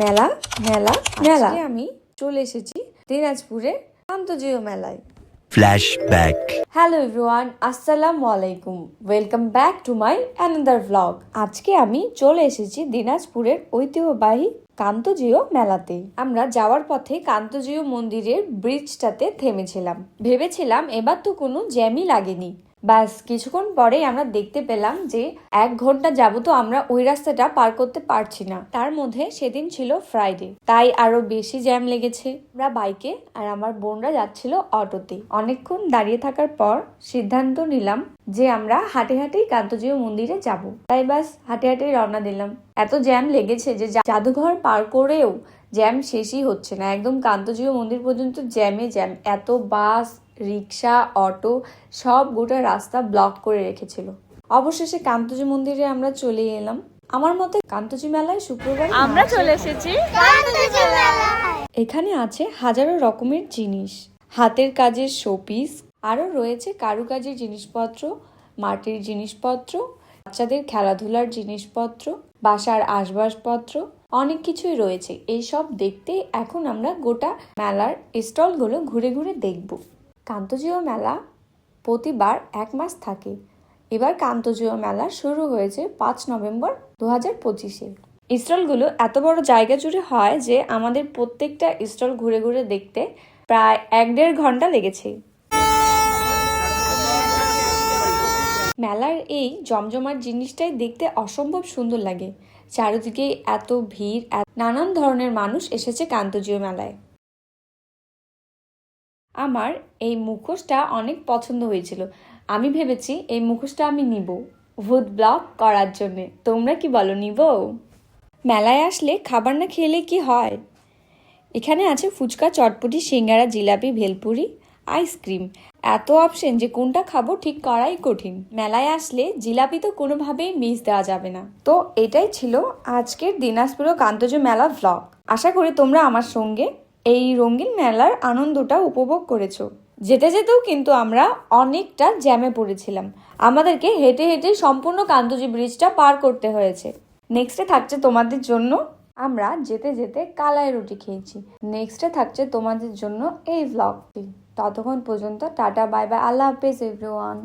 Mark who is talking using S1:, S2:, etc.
S1: মেলা মেলা মেলা। আমি চলে এসেছি দিনাজপুরে কান্তজিও মেলায়।
S2: Flashback.
S1: হ্যালো এভরিওয়ান আসসালামু আলাইকুম। Welcome back to my another vlog আজকে আমি চলে এসেছি দিনাজপুরের ঐতিহ্যবাহী কান্তজিও মেলাতে। আমরা যাওয়ার পথে কান্তজিও মন্দিরের ব্রিজটাতে থেমেছিলাম। ভেবেছিলাম এবার তো কোনো জ্যামই লাগেনি। ব্যাস কিছুক্ষণ পরেই আমরা দেখতে পেলাম যে এক ঘণ্টা যাবত আমরা ওই রাস্তাটা পার করতে পারছি না। তার মধ্যে সেদিন ছিল ফ্রাইডে তাই আরও বেশি জ্যাম লেগেছে। আমরা বাইকে আর আমার বোনরা যাচ্ছিল অটোতে। অনেকক্ষণ দাঁড়িয়ে থাকার পর সিদ্ধান্ত নিলাম যে আমরা হাঁটে হাঁটেই কান্তজিও মন্দিরে যাব। তাই বাস হাঁটে হাঁটেই রওনা দিলাম। এত জ্যাম লেগেছে যে জাদুঘর পার করেও জ্যাম শেষই হচ্ছে না। একদম কান্তজিও মন্দির পর্যন্ত জ্যামে জ্যাম। এত বাস রিক্সা অটো সব গোটা রাস্তা ব্লক করে রেখেছিল। অবশেষে কান্তজি মন্দিরে আমরা চলে এলাম। আমার মতে কান্তজি মেলায় শুক্রবার
S3: আমরা চলে এসেছি
S1: এখানে আছে হাজারো রকমের জিনিস। হাতের কাজের শোপিস আরও রয়েছে কারুকাজের জিনিসপত্র মাটির জিনিসপত্র বাচ্চাদের খেলাধুলার জিনিসপত্র বাসার আসবাবপত্র অনেক কিছুই রয়েছে। এইসব দেখতে এখন আমরা গোটা মেলার স্টলগুলো ঘুরে ঘুরে দেখব। কান্তজিও মেলা প্রতিবার এক মাস থাকে। এবার কান্তজীয় মেলা শুরু হয়েছে পাঁচ নভেম্বর দু হাজার পঁচিশে। স্টলগুলো এত বড় জায়গা জুড়ে হয় যে আমাদের প্রত্যেকটা স্টল ঘুরে ঘুরে দেখতে প্রায় এক দেড় ঘণ্টা লেগেছে। মেলার এই জমজমার জিনিসটাই দেখতে অসম্ভব সুন্দর লাগে। চারিদিকে এত ভিড় নানান ধরনের মানুষ এসেছে কান্তজীয় মেলায়। আমার এই মুখোশটা অনেক পছন্দ হয়েছিল। আমি ভেবেছি এই মুখোশটা আমি নিব ভূত ব্লক করার জন্যে। তোমরা কি বলো, নিব? মেলায় আসলে খাবার না খেলে কি হয়? এখানে আছে ফুচকা, চটপটি, সিঙ্গারা, জিলাপি, ভেলপুরি, আইসক্রিম। এত অপশন যে কোনটা খাব ঠিক করাই কঠিন। মেলায় আসলে জিলাপি তো কোনোভাবেই মিস দেওয়া যাবে না। তো এটাই ছিল আজকের দিনাজপুর কান্তজ মেলা ভ্লগ আশা করি তোমরা আমার সঙ্গে এই রঙিন মেলার আনন্দটা উপভোগ করেছ। যেতে যেতেও কিন্তু আমরা অনেকটা জ্যামে পড়েছিলাম। আমাদেরকে হেঁটে হেঁটে সম্পূর্ণ কান্তজি ব্রিজটা পার করতে হয়েছে। নেক্সটে থাকছে তোমাদের জন্য আমরা যেতে যেতে কালাই রুটি খেয়েছি। নেক্সটে থাকছে তোমাদের জন্য এই ভ্লগটি ততক্ষণ পর্যন্ত টাটা বাই বাই আল্লাহ হাফেজ এভরিওয়ান